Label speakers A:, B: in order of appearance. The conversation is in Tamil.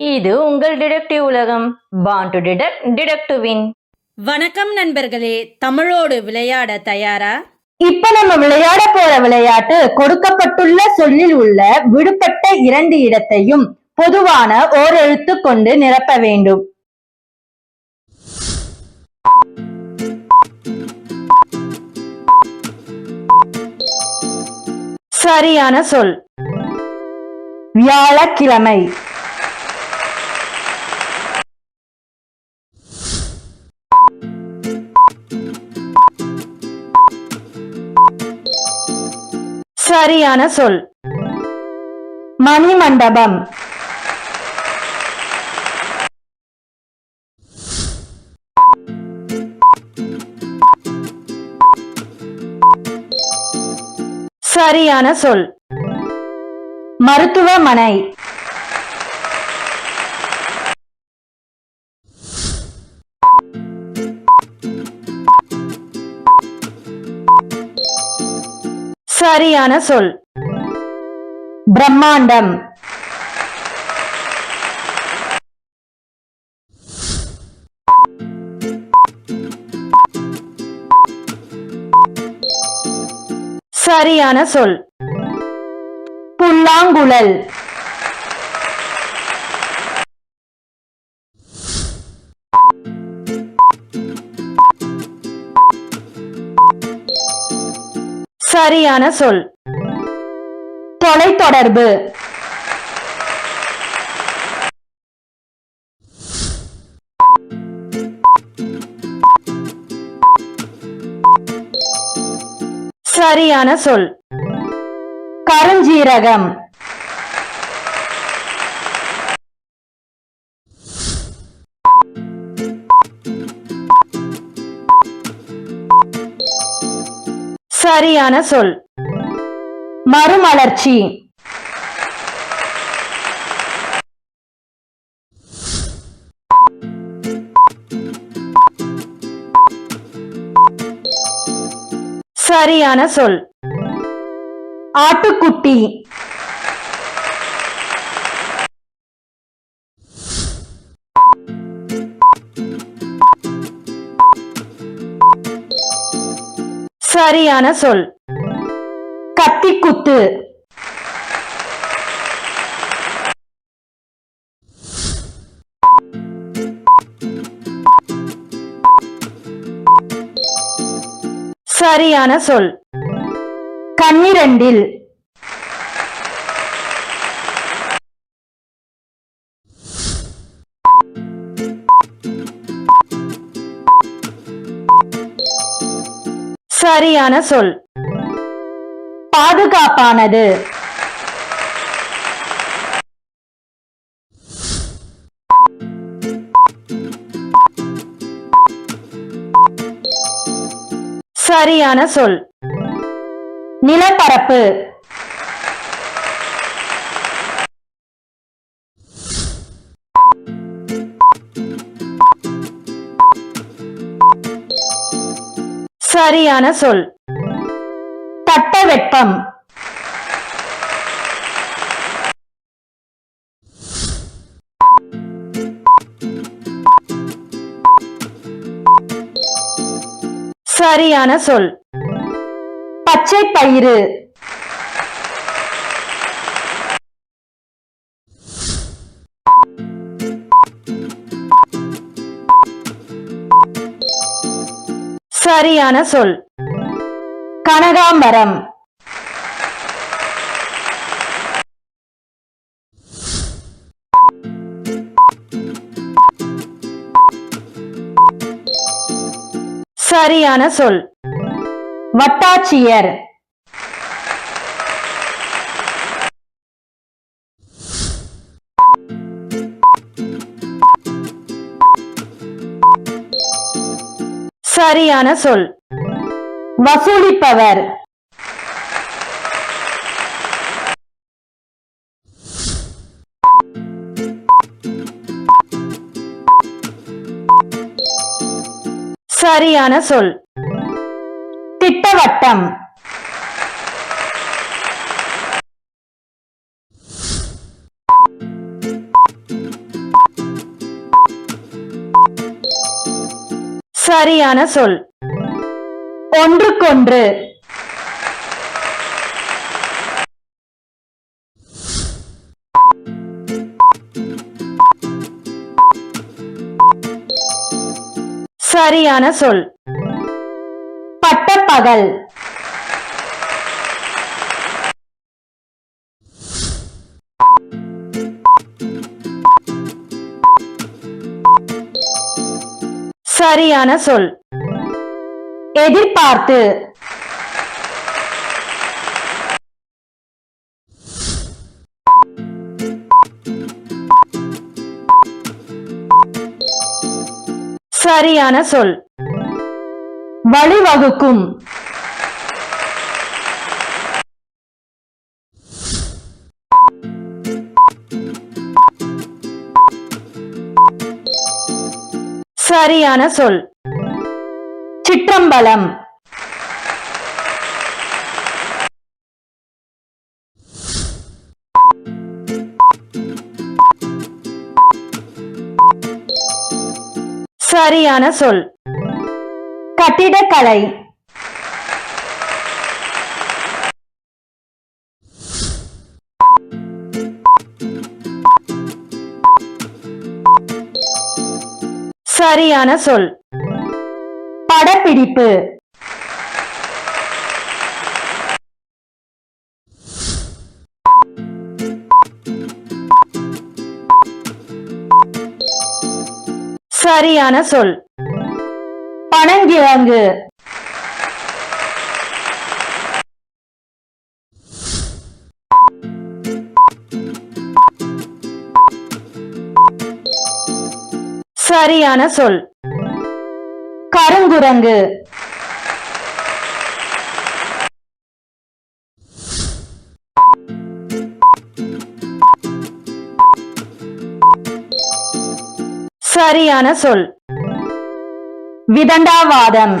A: இது உங்கள் டிடெக்டிவ் உலகம். Born to detect detect to win
B: வணக்கம் நண்பர்களே தமிழோடு விளையாட தயாரா?
C: இப்ப நம்ம விளையாட போற விளையாட்டு கொடுக்கப்பட்டுள்ள சொல்லில் உள்ள விடுபட்ட இரண்டு இடத்தையும் பொதுவான ஓர் எழுத்து கொண்டு நிரப்ப வேண்டும். சரியான சொல். வியாழக்கிழமை. சரியான சொல். மணிமண்டபம். சரியான சொல். மருத்துவமனை. சரியான சொல். பிரம்மாண்டம். சரியான சொல். புல்லாங்குழல். சரியான சொல். தொலைத்தொடர்பு. சரியான சொல். கருஞ்சீரகம். சரியான சொல். மறுமலர்ச்சி. சரியான சொல். ஆட்டுக்குட்டி. சரியான சொல். கத்திக்குத்து. சரியான சொல். கன்னிரண்டில். சரியான சொல். பாதுகாப்பானது. சரியான சொல். நிலப்பரப்பு. சரியான சொல். தட்பவெப்பம் சரியான சொல். பச்சை பயிறு சரியான சொல். கனகாம்பரம். சரியான சொல். வட்டாட்சியர். சரியான சொல். வசூலிப்பவர். சரியான சொல். திட்டவட்டம். சரியான சொல். ஒன்றுக்கொன்று. சரியான சொல். பட்டப்பகல். சரியான சொல். எதிர்பார்த்து. சரியான சொல். வழிவகுக்கும். சரியான சொல். சிற்றம்பலம். சரியான சொல். கட்டிடக்கலை. சரியான சொல். படப்பிடிப்பு. சரியான சொல். பனங்கிழங்கு. சரியான சொல். கருங்குரங்கு. சரியான சொல். விதண்டாவாதம்.